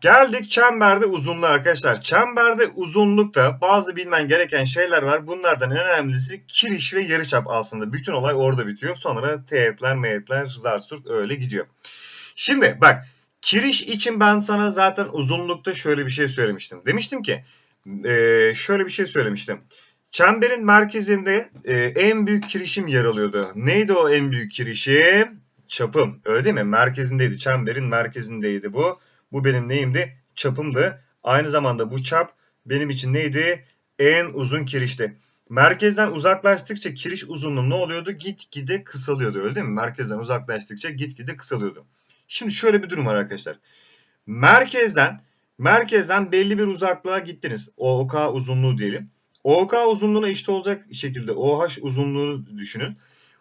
Geldik çemberde uzunluğu arkadaşlar. Çemberde uzunlukta bazı bilmen gereken şeyler var. Bunlardan en önemlisi kiriş ve yarıçap aslında. Bütün olay orada bitiyor. Sonra teğetler, meyetler, zarsurt öyle gidiyor. Şimdi bak kiriş için ben sana zaten uzunlukta şöyle bir şey söylemiştim. Demiştim ki e, şöyle bir şey söylemiştim. Çemberin merkezinde e, en büyük kirişim yer alıyordu. Neydi o en büyük kirişim? Çapım. Öyle değil mi? Merkezindeydi. Çemberin merkezindeydi bu. Bu benim neyimdi? Çapımdı. Aynı zamanda bu çap benim için neydi? En uzun kirişti. Merkezden uzaklaştıkça kiriş uzunluğu ne oluyordu? Gitgide kısalıyordu öyle değil mi? Merkezden uzaklaştıkça gitgide kısalıyordu. Şimdi şöyle bir durum var arkadaşlar. Merkezden merkezden belli bir uzaklığa gittiniz. OK uzunluğu diyelim. OK uzunluğuna eşit olacak şekilde OH uzunluğunu düşünün.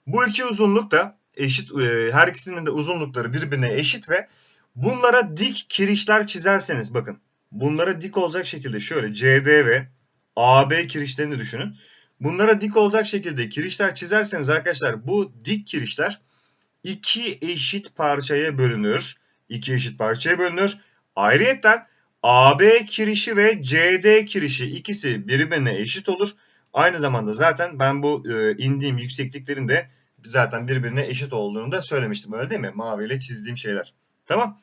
Bu iki uzunluk da eşit e, her ikisinin de uzunlukları birbirine eşit ve bunlara dik kirişler çizerseniz bakın bunlara dik olacak şekilde şöyle CD ve AB kirişlerini düşünün. Bunlara dik olacak şekilde kirişler çizerseniz arkadaşlar bu dik kirişler iki eşit parçaya bölünür. İki eşit parçaya bölünür. Ayrıyeten AB kirişi ve CD kirişi ikisi birbirine eşit olur. Aynı zamanda zaten ben bu e, indiğim yüksekliklerin de zaten birbirine eşit olduğunu da söylemiştim. Öyle değil mi? Maviyle çizdiğim şeyler. Tamam.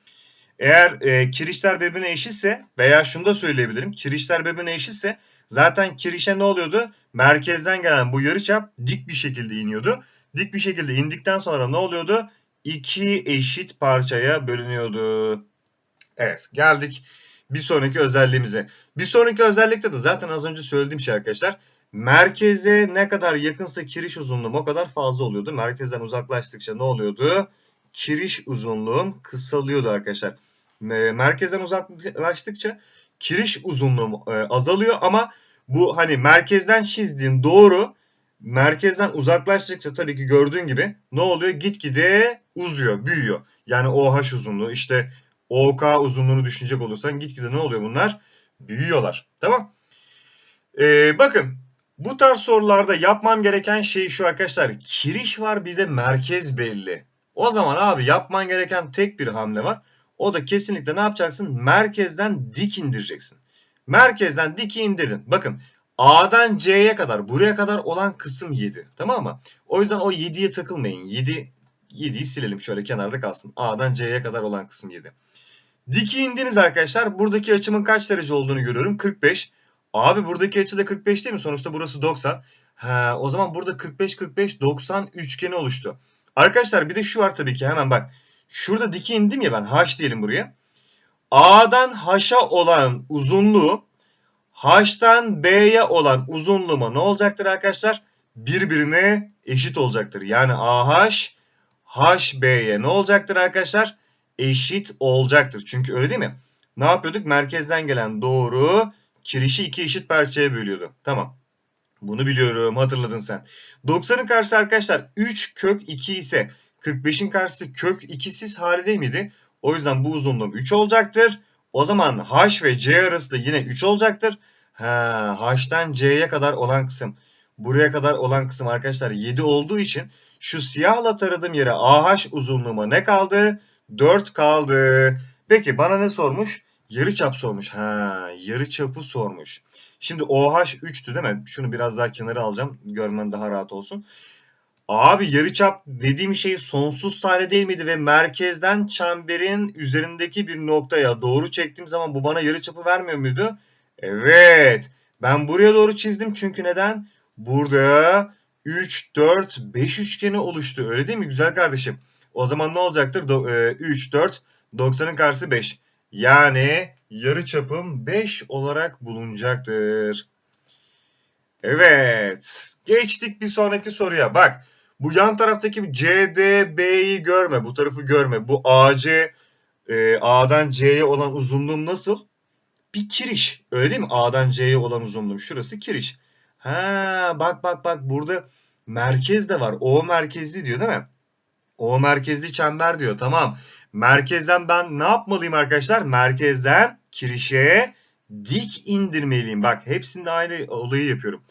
Eğer e, kirişler birbirine eşitse veya şunu da söyleyebilirim. Kirişler birbirine eşitse zaten kirişe ne oluyordu? Merkezden gelen bu yarıçap dik bir şekilde iniyordu. Dik bir şekilde indikten sonra ne oluyordu? İki eşit parçaya bölünüyordu. Evet geldik bir sonraki özelliğimize. Bir sonraki özellikte de zaten az önce söylediğim şey arkadaşlar. Merkeze ne kadar yakınsa kiriş uzunluğum o kadar fazla oluyordu. Merkezden uzaklaştıkça ne oluyordu? Kiriş uzunluğum kısalıyordu arkadaşlar. Merkezden uzaklaştıkça kiriş uzunluğum e, azalıyor ama bu hani merkezden çizdiğin doğru merkezden uzaklaştıkça tabii ki gördüğün gibi ne oluyor? Gitgide uzuyor, büyüyor. Yani OH uzunluğu işte OK uzunluğunu düşünecek olursan gitgide ne oluyor bunlar? Büyüyorlar. Tamam. Ee, bakın bu tarz sorularda yapmam gereken şey şu arkadaşlar. Kiriş var bir de merkez belli. O zaman abi yapman gereken tek bir hamle var. O da kesinlikle ne yapacaksın? Merkezden dik indireceksin. Merkezden dik indirdin. Bakın A'dan C'ye kadar buraya kadar olan kısım 7. Tamam mı? O yüzden o 7'ye takılmayın. 7 7'yi silelim şöyle kenarda kalsın. A'dan C'ye kadar olan kısım 7. Diki indiniz arkadaşlar. Buradaki açımın kaç derece olduğunu görüyorum. 45. Abi buradaki açı da 45 değil mi? Sonuçta burası 90. Ha, o zaman burada 45 45 90 üçgeni oluştu. Arkadaşlar bir de şu var tabii ki hemen bak. Şurada diki indim ya ben H diyelim buraya. A'dan H'a olan uzunluğu H'tan B'ye olan uzunluğuma ne olacaktır arkadaşlar? Birbirine eşit olacaktır. Yani AH HB'ye ne olacaktır arkadaşlar? Eşit olacaktır. Çünkü öyle değil mi? Ne yapıyorduk? Merkezden gelen doğru kirişi iki eşit parçaya bölüyordu. Tamam. Bunu biliyorum. Hatırladın sen. 90'ın karşısı arkadaşlar 3 kök 2 ise 45'in karşısı kök 2'siz hali değil miydi? O yüzden bu uzunluğum 3 olacaktır. O zaman H ve C arası da yine 3 olacaktır. Ha, H'tan C'ye kadar olan kısım. Buraya kadar olan kısım arkadaşlar 7 olduğu için şu siyahla taradığım yere AH uzunluğuma ne kaldı? 4 kaldı. Peki bana ne sormuş? Yarı çap sormuş. Ha, yarı çapı sormuş. Şimdi OH 3'tü değil mi? Şunu biraz daha kenara alacağım. Görmen daha rahat olsun. Abi yarıçap dediğim şey sonsuz tane değil miydi ve merkezden çemberin üzerindeki bir noktaya doğru çektiğim zaman bu bana yarıçapı vermiyor muydu? Evet. Ben buraya doğru çizdim çünkü neden? Burada 3, 4, 5 üçgeni oluştu. Öyle değil mi güzel kardeşim? O zaman ne olacaktır? 3, 4, 90'ın karşısı 5. Yani yarıçapım 5 olarak bulunacaktır. Evet. Geçtik bir sonraki soruya. Bak. Bu yan taraftaki CDB'yi görme. Bu tarafı görme. Bu AC e, A'dan C'ye olan uzunluğum nasıl? Bir kiriş. Öyle değil mi? A'dan C'ye olan uzunluğum. Şurası kiriş. Ha bak bak bak burada merkez de var. O merkezli diyor değil mi? O merkezli çember diyor. Tamam. Merkezden ben ne yapmalıyım arkadaşlar? Merkezden kirişe dik indirmeliyim. Bak hepsinde aynı olayı yapıyorum.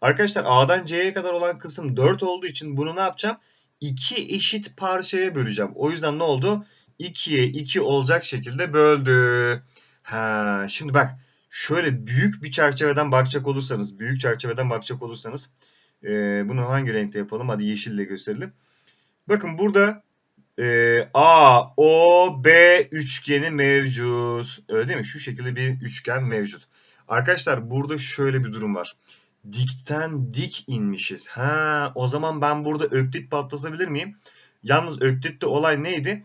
Arkadaşlar A'dan C'ye kadar olan kısım 4 olduğu için bunu ne yapacağım? 2 eşit parçaya böleceğim. O yüzden ne oldu? 2'ye 2 olacak şekilde böldü. Ha, şimdi bak şöyle büyük bir çerçeveden bakacak olursanız, büyük çerçeveden bakacak olursanız e, bunu hangi renkte yapalım? Hadi yeşille gösterelim. Bakın burada e, A, O, B üçgeni mevcut. Öyle değil mi? Şu şekilde bir üçgen mevcut. Arkadaşlar burada şöyle bir durum var. Dikten dik inmişiz. Ha, o zaman ben burada öklit patlatabilir miyim? Yalnız öklitte olay neydi?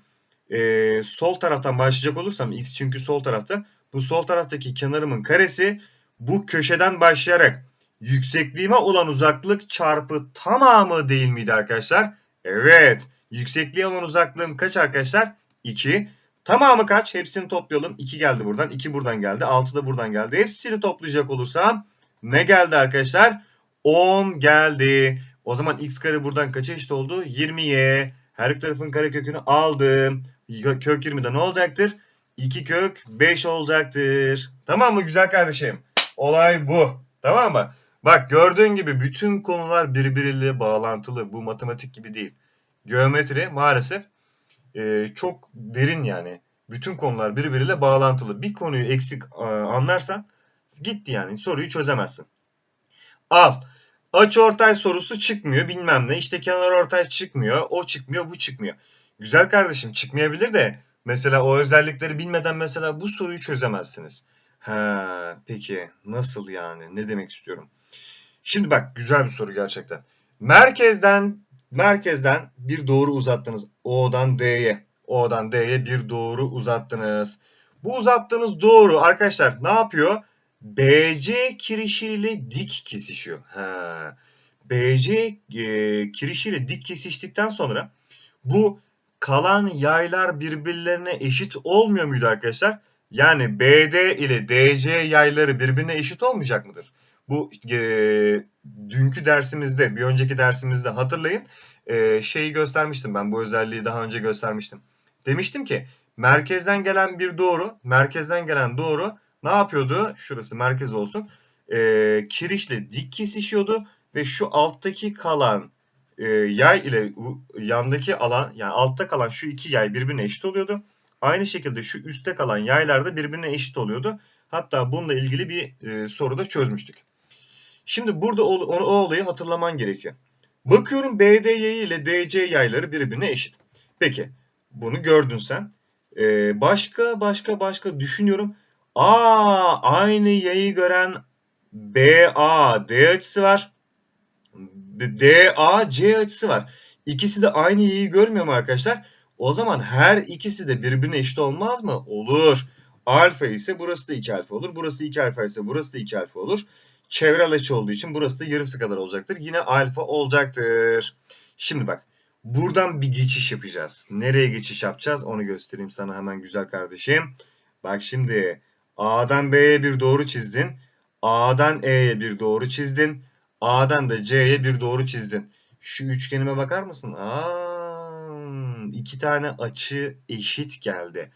Ee, sol taraftan başlayacak olursam x çünkü sol tarafta. Bu sol taraftaki kenarımın karesi bu köşeden başlayarak yüksekliğime olan uzaklık çarpı tamamı değil miydi arkadaşlar? Evet. Yüksekliğe olan uzaklığım kaç arkadaşlar? 2. Tamamı kaç? Hepsini toplayalım. 2 geldi buradan. 2 buradan geldi. 6 da buradan geldi. Hepsini toplayacak olursam ne geldi arkadaşlar? 10 geldi. O zaman x kare buradan kaça eşit oldu? 20'ye. Her iki tarafın karekökünü aldım. Kök 20'de ne olacaktır? 2 kök 5 olacaktır. Tamam mı güzel kardeşim? Olay bu. Tamam mı? Bak gördüğün gibi bütün konular birbiriyle bağlantılı. Bu matematik gibi değil. Geometri maalesef e, çok derin yani. Bütün konular birbiriyle bağlantılı. Bir konuyu eksik e, anlarsan gitti yani. Soruyu çözemezsin. Al. Açı ortay sorusu çıkmıyor bilmem ne. İşte kenar ortay çıkmıyor. O çıkmıyor bu çıkmıyor. Güzel kardeşim çıkmayabilir de mesela o özellikleri bilmeden mesela bu soruyu çözemezsiniz. Ha, peki nasıl yani? Ne demek istiyorum? Şimdi bak güzel bir soru gerçekten. Merkezden merkezden bir doğru uzattınız. O'dan D'ye. O'dan D'ye bir doğru uzattınız. Bu uzattığınız doğru arkadaşlar ne yapıyor? BC kirişiyle dik kesişiyor. Ha. BC e, kirişiyle dik kesiştikten sonra bu kalan yaylar birbirlerine eşit olmuyor muydu arkadaşlar? Yani BD ile DC yayları birbirine eşit olmayacak mıdır? Bu e, dünkü dersimizde, bir önceki dersimizde hatırlayın e, şeyi göstermiştim ben. Bu özelliği daha önce göstermiştim. Demiştim ki merkezden gelen bir doğru, merkezden gelen doğru ne yapıyordu? Şurası merkez olsun. E, kirişle dik kesişiyordu ve şu alttaki kalan e, yay ile yandaki alan yani altta kalan şu iki yay birbirine eşit oluyordu. Aynı şekilde şu üstte kalan yaylar da birbirine eşit oluyordu. Hatta bununla ilgili bir e, soru da çözmüştük. Şimdi burada o, o, o olayı hatırlaman gerekiyor. Bakıyorum BDY ile DC yayları birbirine eşit. Peki bunu gördün sen. Ee, başka başka başka düşünüyorum. Aa aynı yayı gören BA D açısı var. DA C açısı var. İkisi de aynı yayı görmüyor mu arkadaşlar? O zaman her ikisi de birbirine eşit olmaz mı? Olur. Alfa ise burası da 2 alfa olur. Burası 2 alfa ise burası da 2 alfa olur. Çevrel açı olduğu için burası da yarısı kadar olacaktır. Yine alfa olacaktır. Şimdi bak. Buradan bir geçiş yapacağız. Nereye geçiş yapacağız? Onu göstereyim sana hemen güzel kardeşim. Bak şimdi A'dan B'ye bir doğru çizdin. A'dan E'ye bir doğru çizdin. A'dan da C'ye bir doğru çizdin. Şu üçgenime bakar mısın? Aa, iki tane açı eşit geldi.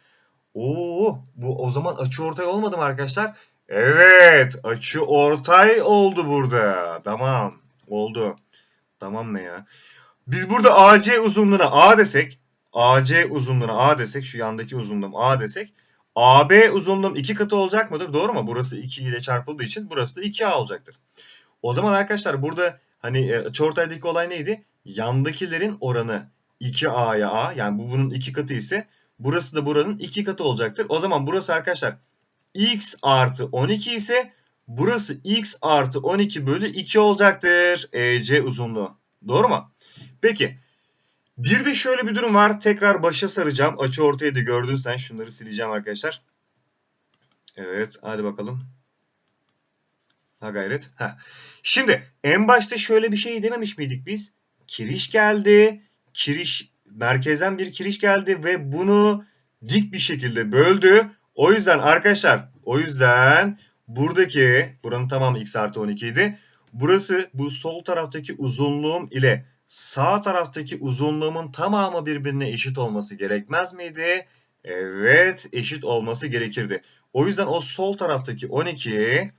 Oo, bu o zaman açı ortay olmadı mı arkadaşlar? Evet, açı ortay oldu burada. Tamam, oldu. Tamam ne ya? Biz burada AC uzunluğuna A desek, AC uzunluğuna A desek, şu yandaki uzunluğum A desek, AB uzunluğum 2 katı olacak mıdır? Doğru mu? Burası 2 ile çarpıldığı için burası da 2A olacaktır. O zaman arkadaşlar burada hani açıortaydaki olay neydi? Yandakilerin oranı 2A'ya A yani bu bunun 2 katı ise burası da buranın 2 katı olacaktır. O zaman burası arkadaşlar x artı 12 ise burası x artı 12 bölü 2 olacaktır. EC uzunluğu. Doğru mu? Peki. Bir de şöyle bir durum var. Tekrar başa saracağım. Açı ortaya da gördün sen. Şunları sileceğim arkadaşlar. Evet. Hadi bakalım. Ha gayret. Ha. Şimdi en başta şöyle bir şey dememiş miydik biz? Kiriş geldi. Kiriş merkezden bir kiriş geldi ve bunu dik bir şekilde böldü. O yüzden arkadaşlar o yüzden buradaki buranın tamamı x artı 12 idi. Burası bu sol taraftaki uzunluğum ile sağ taraftaki uzunluğumun tamamı birbirine eşit olması gerekmez miydi? Evet eşit olması gerekirdi. O yüzden o sol taraftaki 12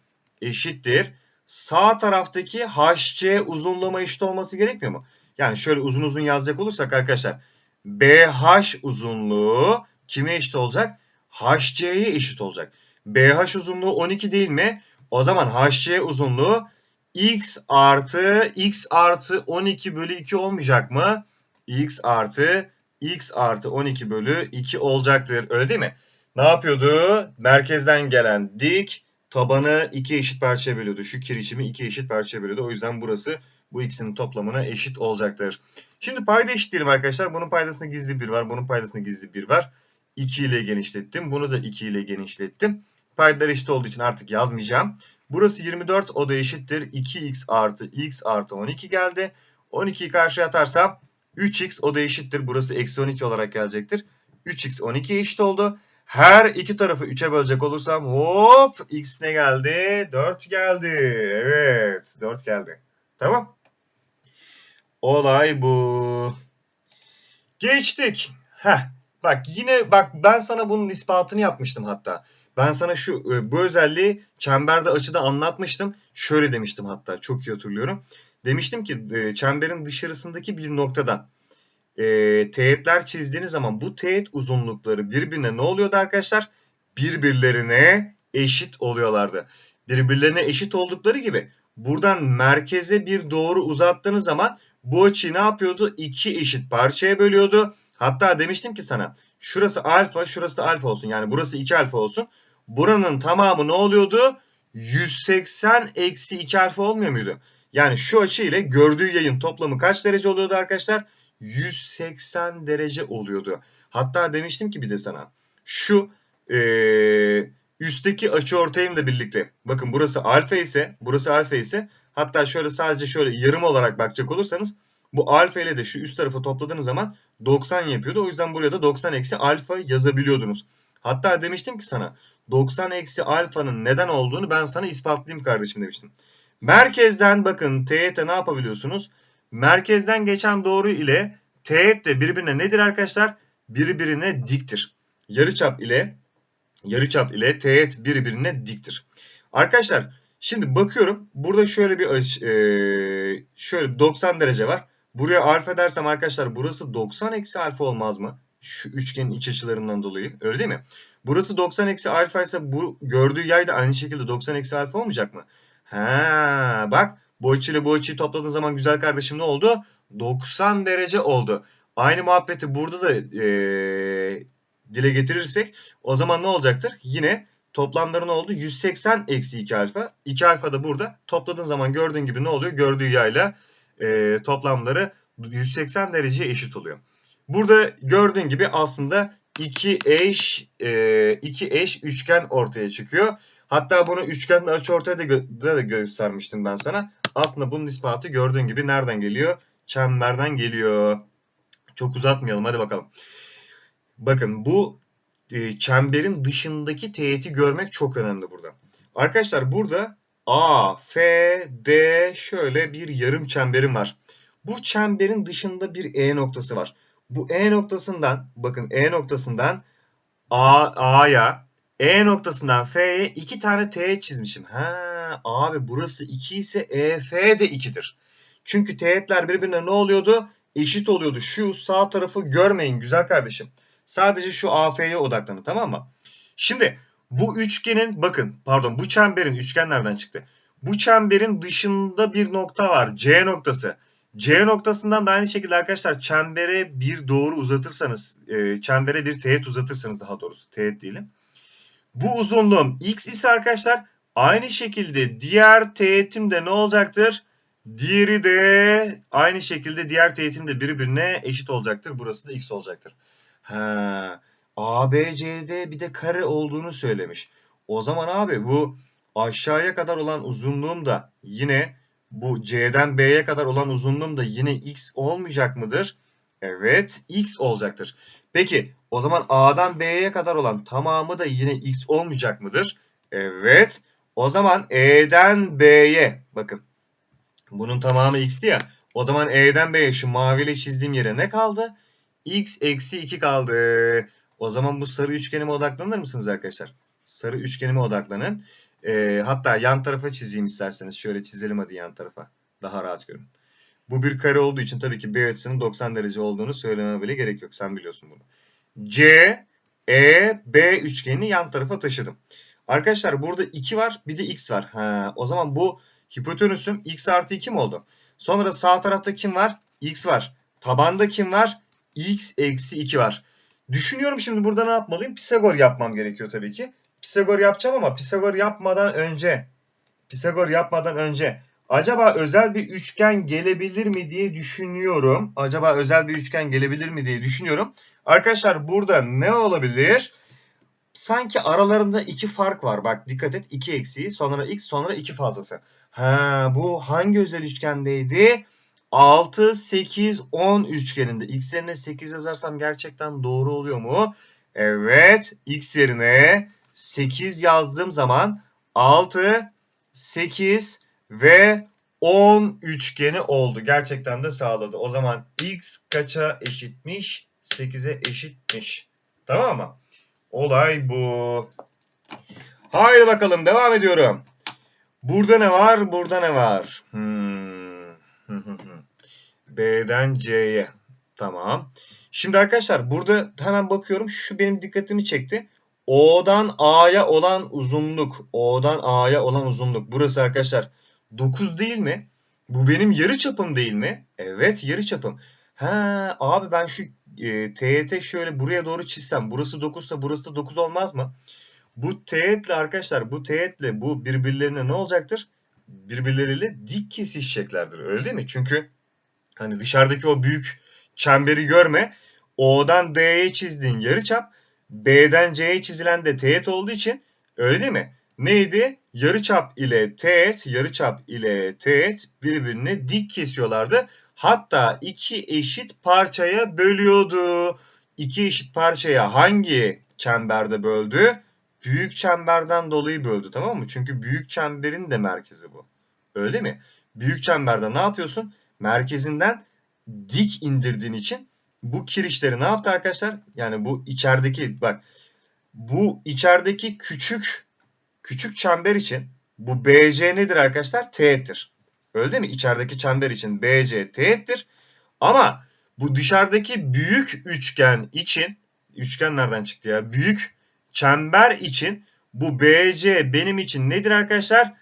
eşittir. Sağ taraftaki HC uzunluğuma eşit olması gerekmiyor mu? Yani şöyle uzun uzun yazacak olursak arkadaşlar BH uzunluğu kime eşit olacak? HC'ye eşit olacak. BH uzunluğu 12 değil mi? O zaman HC uzunluğu x artı x artı 12 bölü 2 olmayacak mı? x artı x artı 12 bölü 2 olacaktır. Öyle değil mi? Ne yapıyordu? Merkezden gelen dik tabanı iki eşit parçaya bölüyordu. Şu kirişimi iki eşit parçaya bölüyordu. O yüzden burası bu ikisinin toplamına eşit olacaktır. Şimdi payda eşitleyelim arkadaşlar. Bunun paydasında gizli bir var. Bunun paydasında gizli bir var. 2 ile genişlettim. Bunu da 2 ile genişlettim. Paydalar eşit olduğu için artık yazmayacağım. Burası 24. O da eşittir. 2x artı x artı 12 geldi. 12'yi karşıya atarsam 3x o da eşittir. Burası eksi 12 olarak gelecektir. 3x 12 eşit oldu. Her iki tarafı 3'e bölecek olursam hop x ne geldi? 4 geldi. Evet 4 geldi. Tamam. Olay bu. Geçtik. Heh. Bak yine bak ben sana bunun ispatını yapmıştım hatta. Ben sana şu e, bu özelliği çemberde açıda anlatmıştım. Şöyle demiştim hatta çok iyi hatırlıyorum. Demiştim ki e, çemberin dışarısındaki bir noktadan e, teğetler çizdiğiniz zaman bu teğet uzunlukları birbirine ne oluyordu arkadaşlar? Birbirlerine eşit oluyorlardı. Birbirlerine eşit oldukları gibi buradan merkeze bir doğru uzattığınız zaman bu açıyı ne yapıyordu? İki eşit parçaya bölüyordu. Hatta demiştim ki sana şurası alfa şurası da alfa olsun. Yani burası 2 alfa olsun. Buranın tamamı ne oluyordu? 180 eksi 2 alfa olmuyor muydu? Yani şu açı ile gördüğü yayın toplamı kaç derece oluyordu arkadaşlar? 180 derece oluyordu. Hatta demiştim ki bir de sana şu ee, üstteki açı ortayımla birlikte bakın burası alfa ise burası alfa ise hatta şöyle sadece şöyle yarım olarak bakacak olursanız bu alfa ile de şu üst tarafı topladığınız zaman 90 yapıyordu. O yüzden buraya da 90 eksi alfa yazabiliyordunuz. Hatta demiştim ki sana 90 eksi alfanın neden olduğunu ben sana ispatlayayım kardeşim demiştim. Merkezden bakın teğete ne yapabiliyorsunuz? Merkezden geçen doğru ile teğet de birbirine nedir arkadaşlar? Birbirine diktir. Yarıçap ile yarıçap ile teğet birbirine diktir. Arkadaşlar şimdi bakıyorum burada şöyle bir şöyle 90 derece var. Buraya alfa dersem arkadaşlar burası 90 eksi alfa olmaz mı? Şu üçgenin iç açılarından dolayı. Öyle değil mi? Burası 90 eksi alfa ise bu gördüğü yay da aynı şekilde 90 eksi alfa olmayacak mı? Ha, bak bu açıyla bu açıyı topladığın zaman güzel kardeşim ne oldu? 90 derece oldu. Aynı muhabbeti burada da e, dile getirirsek o zaman ne olacaktır? Yine toplamları ne oldu? 180 eksi 2 alfa. 2 alfa da burada. Topladığın zaman gördüğün gibi ne oluyor? Gördüğü yayla e, toplamları 180 dereceye eşit oluyor. Burada gördüğün gibi aslında iki eş e, iki eş üçgen ortaya çıkıyor. Hatta bunu üçgenle açı ortaya da, gö da göstermiştim ben sana. Aslında bunun ispatı gördüğün gibi nereden geliyor? Çemberden geliyor. Çok uzatmayalım hadi bakalım. Bakın bu e, çemberin dışındaki teğeti görmek çok önemli burada. Arkadaşlar burada A, F, D şöyle bir yarım çemberim var. Bu çemberin dışında bir E noktası var. Bu E noktasından bakın E noktasından A, A'ya E noktasından F'ye iki tane teğet çizmişim. Ha abi burası 2 ise EF de 2'dir. Çünkü teğetler birbirine ne oluyordu? Eşit oluyordu. Şu sağ tarafı görmeyin güzel kardeşim. Sadece şu AF'ye odaklanın tamam mı? Şimdi bu üçgenin bakın pardon bu çemberin üçgen nereden çıktı? Bu çemberin dışında bir nokta var. C noktası. C noktasından da aynı şekilde arkadaşlar çembere bir doğru uzatırsanız, e, çembere bir teğet uzatırsanız daha doğrusu teğet diyelim. Bu uzunluğum x ise arkadaşlar aynı şekilde diğer teğetim de ne olacaktır? Diğeri de aynı şekilde diğer teğetim de birbirine eşit olacaktır. Burası da x olacaktır. Ha, ABCD bir de kare olduğunu söylemiş. O zaman abi bu aşağıya kadar olan uzunluğum da yine bu C'den B'ye kadar olan uzunluğum da yine x olmayacak mıdır? Evet x olacaktır. Peki o zaman A'dan B'ye kadar olan tamamı da yine x olmayacak mıdır? Evet. O zaman E'den B'ye bakın bunun tamamı x'ti ya. O zaman E'den B'ye şu maviyle çizdiğim yere ne kaldı? x eksi 2 kaldı. O zaman bu sarı üçgenime odaklanır mısınız arkadaşlar? Sarı üçgenime odaklanın. E, hatta yan tarafa çizeyim isterseniz. Şöyle çizelim hadi yan tarafa. Daha rahat görün. Bu bir kare olduğu için tabii ki B açısının 90 derece olduğunu söylememe bile gerek yok. Sen biliyorsun bunu. C, E, B üçgenini yan tarafa taşıdım. Arkadaşlar burada 2 var bir de x var. Ha, o zaman bu hipotenüsüm x artı 2 mi oldu? Sonra sağ tarafta kim var? x var. Tabanda kim var? x eksi 2 var. Düşünüyorum şimdi burada ne yapmalıyım? Pisagor yapmam gerekiyor tabii ki. Pisagor yapacağım ama Pisagor yapmadan önce Pisagor yapmadan önce acaba özel bir üçgen gelebilir mi diye düşünüyorum. Acaba özel bir üçgen gelebilir mi diye düşünüyorum. Arkadaşlar burada ne olabilir? Sanki aralarında iki fark var. Bak dikkat et. 2 eksiği sonra x sonra 2 fazlası. Ha, bu hangi özel üçgendeydi? 6, 8, 10 üçgeninde. X yerine 8 yazarsam gerçekten doğru oluyor mu? Evet. X yerine 8 yazdığım zaman 6, 8 ve 10 üçgeni oldu. Gerçekten de sağladı. O zaman x kaça eşitmiş? 8'e eşitmiş. Tamam mı? Olay bu. Haydi bakalım devam ediyorum. Burada ne var? Burada ne var? Hmm. B'den C'ye. Tamam. Şimdi arkadaşlar burada hemen bakıyorum. Şu benim dikkatimi çekti. O'dan A'ya olan uzunluk. O'dan A'ya olan uzunluk. Burası arkadaşlar 9 değil mi? Bu benim yarı çapım değil mi? Evet yarı çapım. Ha abi ben şu e, TYT şöyle buraya doğru çizsem. Burası 9 ise burası da 9 olmaz mı? Bu teğetle arkadaşlar bu teğetle bu birbirlerine ne olacaktır? Birbirleriyle dik kesişeceklerdir. Öyle değil mi? Çünkü hani dışarıdaki o büyük çemberi görme. O'dan D'ye çizdiğin yarıçap B'den C'ye çizilen de teğet olduğu için öyle değil mi? Neydi? Yarıçap ile teğet, yarıçap ile teğet birbirini dik kesiyorlardı. Hatta iki eşit parçaya bölüyordu. İki eşit parçaya hangi çemberde böldü? Büyük çemberden dolayı böldü tamam mı? Çünkü büyük çemberin de merkezi bu. Öyle mi? Büyük çemberde ne yapıyorsun? Merkezinden dik indirdiğin için bu kirişleri ne yaptı arkadaşlar? Yani bu içerideki bak bu içerideki küçük küçük çember için bu BC nedir arkadaşlar? Teğettir. Öyle değil mi? İçerideki çember için BC teğettir. Ama bu dışarıdaki büyük üçgen için üçgen nereden çıktı ya? Büyük çember için bu BC benim için nedir arkadaşlar?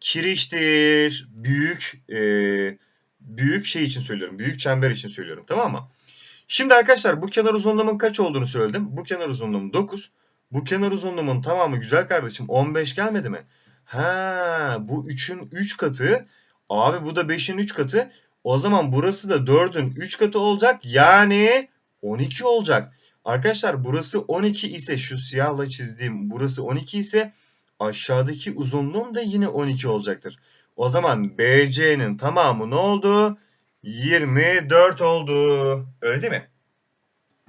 Kiriştir. Büyük e, büyük şey için söylüyorum. Büyük çember için söylüyorum. Tamam mı? Şimdi arkadaşlar bu kenar uzunluğumun kaç olduğunu söyledim. Bu kenar uzunluğum 9. Bu kenar uzunluğumun tamamı güzel kardeşim 15 gelmedi mi? Ha, bu 3'ün 3 katı. Abi bu da 5'in 3 katı. O zaman burası da 4'ün 3 katı olacak. Yani 12 olacak. Arkadaşlar burası 12 ise şu siyahla çizdiğim burası 12 ise aşağıdaki uzunluğum da yine 12 olacaktır. O zaman BC'nin tamamı ne oldu? 24 oldu. Öyle değil mi?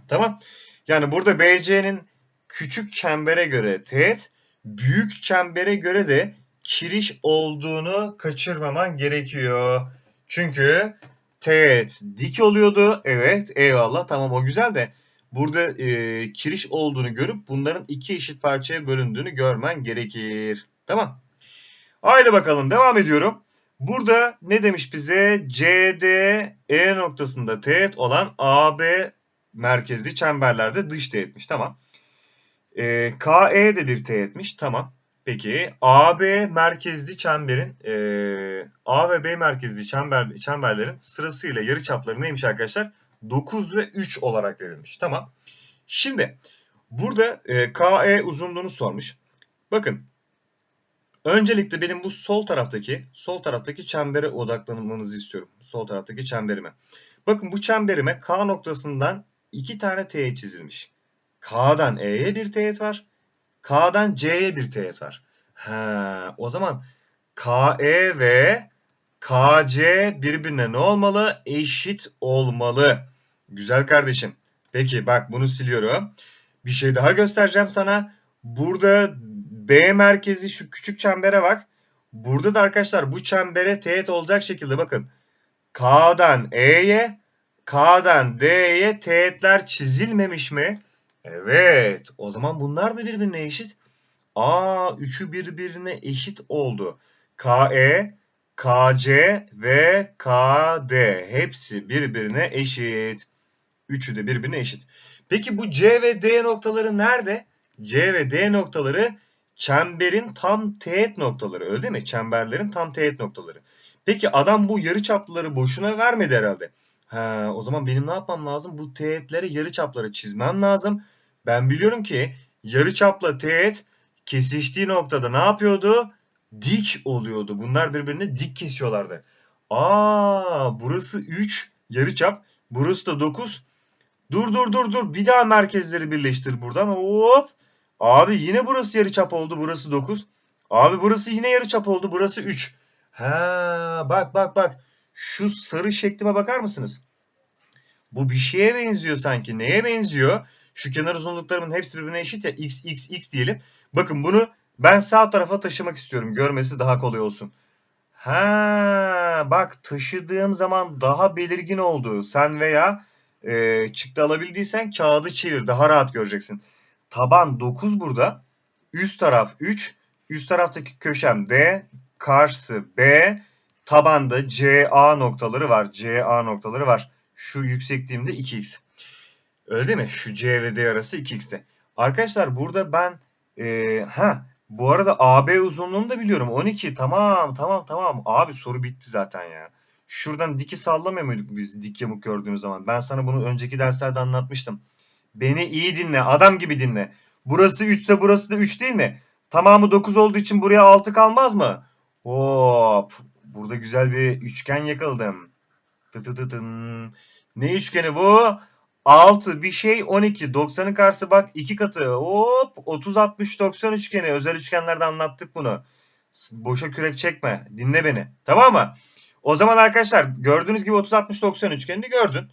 Tamam. Yani burada BC'nin küçük çembere göre teğet, büyük çembere göre de kiriş olduğunu kaçırmaman gerekiyor. Çünkü teğet dik oluyordu. Evet eyvallah tamam o güzel de burada e, kiriş olduğunu görüp bunların iki eşit parçaya bölündüğünü görmen gerekir. Tamam. Haydi bakalım devam ediyorum. Burada ne demiş bize? CD E noktasında teğet olan AB merkezli çemberlerde dış teğetmiş. Tamam. E, KE de bir teğetmiş. Tamam. Peki AB merkezli çemberin e, A ve B merkezli çember, çemberlerin sırasıyla yarıçapları neymiş arkadaşlar? 9 ve 3 olarak verilmiş. Tamam. Şimdi burada e, KE uzunluğunu sormuş. Bakın Öncelikle benim bu sol taraftaki sol taraftaki çembere odaklanmanızı istiyorum. Sol taraftaki çemberime. Bakın bu çemberime K noktasından iki tane teğet çizilmiş. K'dan E'ye bir teğet var. K'dan C'ye bir teğet var. Ha, o zaman KE ve KC birbirine ne olmalı? Eşit olmalı. Güzel kardeşim. Peki bak bunu siliyorum. Bir şey daha göstereceğim sana. Burada B merkezi şu küçük çembere bak. Burada da arkadaşlar bu çembere teğet olacak şekilde bakın. K'dan E'ye, K'dan D'ye teğetler çizilmemiş mi? Evet. O zaman bunlar da birbirine eşit. Aa, üçü birbirine eşit oldu. KE, KC ve KD hepsi birbirine eşit. Üçü de birbirine eşit. Peki bu C ve D noktaları nerede? C ve D noktaları çemberin tam teğet noktaları öyle değil mi? Çemberlerin tam teğet noktaları. Peki adam bu yarıçapları boşuna vermedi herhalde. Ha, o zaman benim ne yapmam lazım? Bu teğetlere yarıçapları çizmem lazım. Ben biliyorum ki yarıçapla teğet kesiştiği noktada ne yapıyordu? Dik oluyordu. Bunlar birbirine dik kesiyorlardı. Aa, burası 3 yarıçap. Burası da 9. Dur dur dur dur. Bir daha merkezleri birleştir buradan. Hop. Abi yine burası yarıçap oldu. Burası 9. Abi burası yine yarıçap oldu. Burası 3. Ha, bak bak bak. Şu sarı şeklime bakar mısınız? Bu bir şeye benziyor sanki. Neye benziyor? Şu kenar uzunluklarımın hepsi birbirine eşit ya. X, X, X diyelim. Bakın bunu ben sağ tarafa taşımak istiyorum. Görmesi daha kolay olsun. Ha, bak taşıdığım zaman daha belirgin oldu. Sen veya e, çıktı alabildiysen kağıdı çevir. Daha rahat göreceksin. Taban 9 burada. Üst taraf 3. Üst taraftaki köşem D. Karşı B. Tabanda CA noktaları var. CA noktaları var. Şu yüksekliğimde 2x. Öyle değil mi? Şu C ve D arası 2x'te. Arkadaşlar burada ben e, ha bu arada AB uzunluğunu da biliyorum. 12. Tamam tamam tamam. Abi soru bitti zaten ya. Şuradan diki sallamıyor muyduk biz dik yamuk gördüğümüz zaman? Ben sana bunu önceki derslerde anlatmıştım. Beni iyi dinle. Adam gibi dinle. Burası 3 ise burası da 3 değil mi? Tamamı 9 olduğu için buraya 6 kalmaz mı? Hop. Burada güzel bir üçgen yakaladım. Tıtıtıtın. Ne üçgeni bu? 6 bir şey 12. 90'ın karşısı bak 2 katı. Hop 30 60 90 üçgeni. Özel üçgenlerde anlattık bunu. Boşa kürek çekme. Dinle beni. Tamam mı? O zaman arkadaşlar gördüğünüz gibi 30 60 90 üçgenini gördün.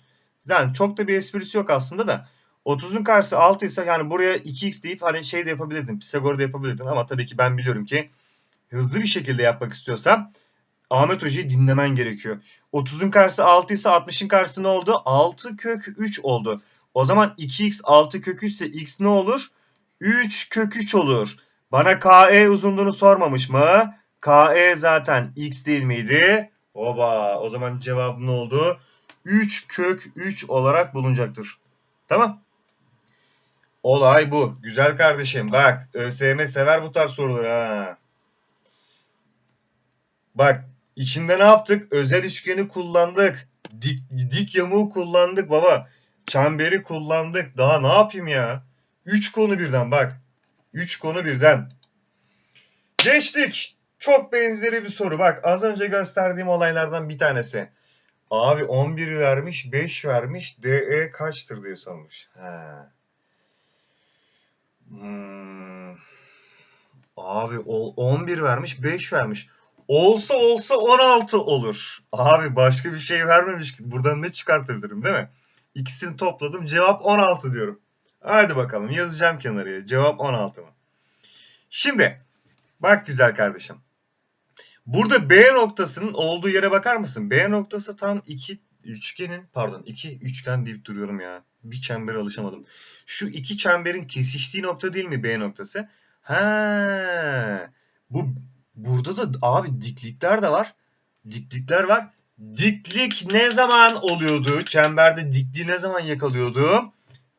Yani çok da bir esprisi yok aslında da. 30'un karşısı 6 ise yani buraya 2x deyip hani şey de yapabilirdin. Pisagor'u da yapabilirdin ama tabii ki ben biliyorum ki hızlı bir şekilde yapmak istiyorsam Ahmet Hoca'yı dinlemen gerekiyor. 30'un karşısı 6 ise 60'ın karşısı ne oldu? 6 kök 3 oldu. O zaman 2x 6 kök 3 ise x ne olur? 3 kök 3 olur. Bana KE uzunluğunu sormamış mı? KE zaten x değil miydi? Oba o zaman cevap ne oldu? 3 kök 3 olarak bulunacaktır. Tamam. Olay bu. Güzel kardeşim bak ÖSYM sever bu tarz soruları ha. Bak içinde ne yaptık? Özel üçgeni kullandık. Dik, dik yamuğu kullandık baba. Çemberi kullandık. Daha ne yapayım ya? 3 konu birden bak. 3 konu birden. Geçtik. Çok benzeri bir soru. Bak az önce gösterdiğim olaylardan bir tanesi. Abi 11 vermiş, 5 vermiş. DE kaçtır diye sormuş. Ha. Hmm. Abi 11 vermiş, 5 vermiş. Olsa olsa 16 olur. Abi başka bir şey vermemiş. Buradan ne çıkartabilirim değil mi? İkisini topladım. Cevap 16 diyorum. Hadi bakalım yazacağım kenarıya. Cevap 16 mı? Şimdi bak güzel kardeşim. Burada B noktasının olduğu yere bakar mısın? B noktası tam iki üçgenin pardon iki üçgen deyip duruyorum ya. Bir çembere alışamadım. Şu iki çemberin kesiştiği nokta değil mi B noktası? Ha, bu burada da abi diklikler de var. Diklikler var. Diklik ne zaman oluyordu? Çemberde dikliği ne zaman yakalıyordum?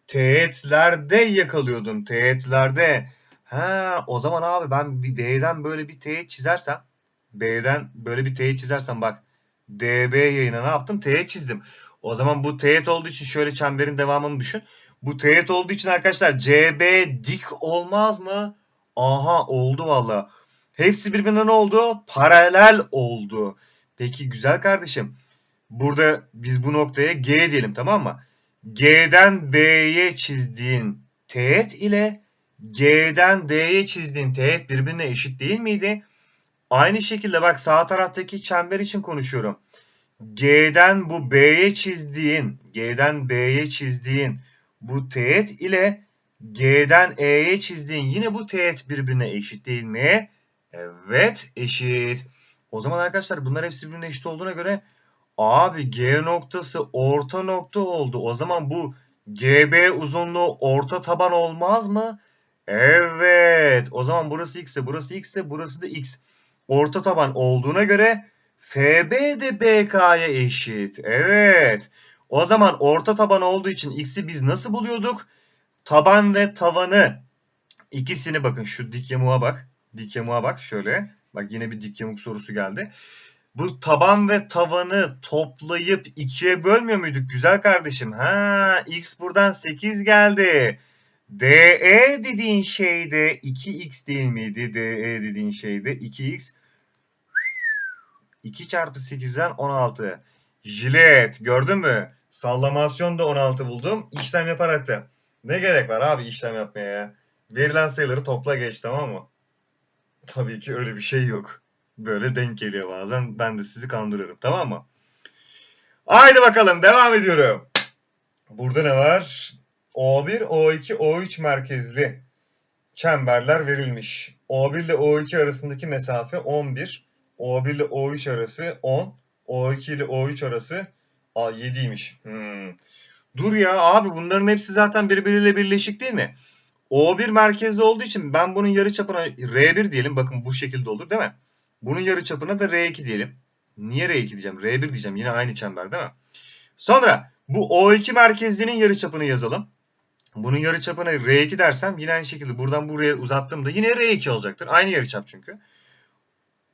Teğetlerde yakalıyordum. Teğetlerde. Ha, o zaman abi ben bir B'den böyle bir teğet çizersem B'den böyle bir teğet çizersem bak DB yayına ne yaptım? Teğet çizdim. O zaman bu teğet olduğu için şöyle çemberin devamını düşün. Bu teğet olduğu için arkadaşlar CB dik olmaz mı? Aha oldu valla. Hepsi birbirine ne oldu? Paralel oldu. Peki güzel kardeşim. Burada biz bu noktaya G diyelim tamam mı? G'den B'ye çizdiğin teğet ile G'den D'ye çizdiğin teğet birbirine eşit değil miydi? Aynı şekilde bak sağ taraftaki çember için konuşuyorum. G'den bu B'ye çizdiğin, G'den B'ye çizdiğin bu teğet ile G'den E'ye çizdiğin yine bu teğet birbirine eşit değil mi? Evet eşit. O zaman arkadaşlar bunlar hepsi birbirine eşit olduğuna göre abi G noktası orta nokta oldu. O zaman bu GB uzunluğu orta taban olmaz mı? Evet. O zaman burası x ise burası x ise burası da x. Orta taban olduğuna göre FB de BK'ya eşit. Evet. O zaman orta taban olduğu için x'i biz nasıl buluyorduk? Taban ve tavanı İkisini bakın şu dik yamuğa bak. Dik yamuğa bak şöyle. Bak yine bir dik yamuk sorusu geldi. Bu taban ve tavanı toplayıp ikiye bölmüyor muyduk güzel kardeşim? Ha, x buradan 8 geldi. DE dediğin şey de 2x değil miydi? DE dediğin şey de 2x. 2 çarpı 8'den 16. Jilet gördün mü? Sallamasyon da 16 buldum. İşlem yaparak da. Ne gerek var abi işlem yapmaya ya? Verilen sayıları topla geç tamam mı? Tabii ki öyle bir şey yok. Böyle denk geliyor bazen. Ben de sizi kandırıyorum tamam mı? Haydi bakalım devam ediyorum. Burada ne var? O1, O2, O3 merkezli çemberler verilmiş. O1 ile O2 arasındaki mesafe 11. O1 ile O3 arası 10. O2 ile O3 arası Aa, 7'ymiş. Hmm. Dur ya abi bunların hepsi zaten birbiriyle birleşik değil mi? O1 merkezli olduğu için ben bunun yarıçapına R1 diyelim. Bakın bu şekilde olur değil mi? Bunun yarıçapına da R2 diyelim. Niye R2 diyeceğim? R1 diyeceğim. Yine aynı çember değil mi? Sonra bu O2 merkezlinin yarıçapını yazalım. Bunun yarıçapına R2 dersem yine aynı şekilde buradan buraya uzattığımda yine R2 olacaktır. Aynı yarıçap çünkü.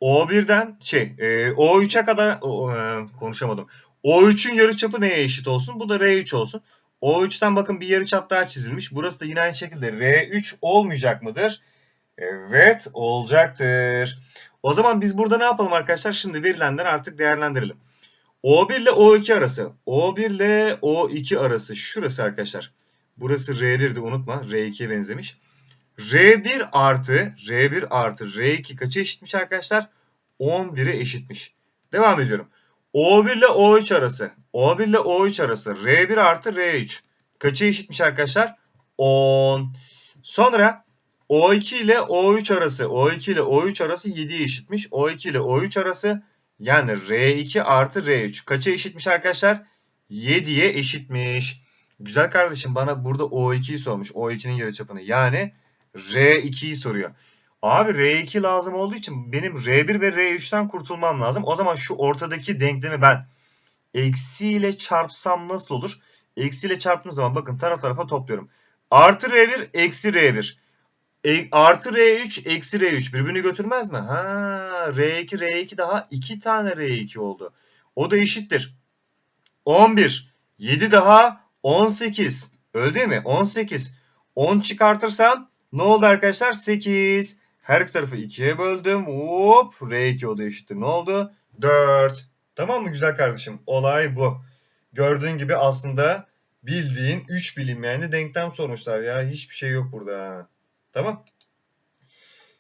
O1'den şey e, O3'e kadar o, e, konuşamadım. O3'ün yarıçapı neye eşit olsun? Bu da R3 olsun. O3'ten bakın bir yarıçap daha çizilmiş. Burası da yine aynı şekilde R3 olmayacak mıdır? Evet olacaktır. O zaman biz burada ne yapalım arkadaşlar? Şimdi verilenleri artık değerlendirelim. O1 ile O2 arası. O1 ile O2 arası. Şurası arkadaşlar. Burası R1'di unutma. R2'ye benzemiş. R1 artı R1 artı R2 kaça eşitmiş arkadaşlar? 11'e eşitmiş. Devam ediyorum. O1 ile O3 arası. O1 ile O3 arası. R1 artı R3. Kaça eşitmiş arkadaşlar? 10. Sonra O2 ile O3 arası. O2 ile O3 arası 7'ye eşitmiş. O2 ile O3 arası yani R2 artı R3. Kaça eşitmiş arkadaşlar? 7'ye eşitmiş. Güzel kardeşim bana burada O2'yi sormuş. O2'nin yarıçapını. Yani R2'yi soruyor. Abi R2 lazım olduğu için benim R1 ve R3'ten kurtulmam lazım. O zaman şu ortadaki denklemi ben eksi ile çarpsam nasıl olur? Eksi ile çarptığım zaman bakın taraf tarafa topluyorum. Artı R1 eksi R1. E, artı R3 eksi R3 birbirini götürmez mi? Ha, R2 R2 daha 2 tane R2 oldu. O da eşittir. 11. 7 daha 18. Öyle değil mi? 18. 10 çıkartırsam ne oldu arkadaşlar? 8. Her iki tarafı 2'ye böldüm. Hop. R2 o da eşittir. Ne oldu? 4. Tamam mı güzel kardeşim? Olay bu. Gördüğün gibi aslında bildiğin 3 bilinmeyenli denklem sormuşlar ya. Hiçbir şey yok burada. Tamam.